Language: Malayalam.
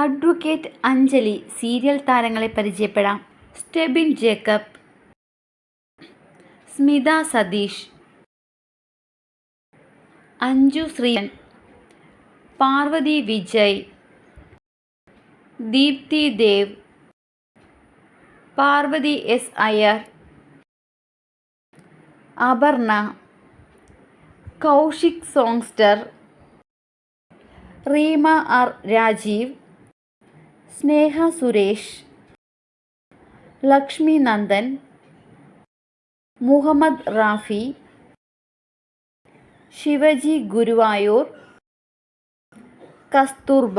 അഡ്വക്കേറ്റ് അഞ്ജലി സീരിയൽ താരങ്ങളെ പരിചയപ്പെടാം. Stebin Jacob Smitha Satheesh Anju Sreeyan Parvathy Vijay Deepthi Dev Parvathy S Iyer Aparna Kaushik songster Reema R Rajeev Sneha Suresh Lakshmi Nandan Muhammad Rafi Shivaji Guruvayur Kasturba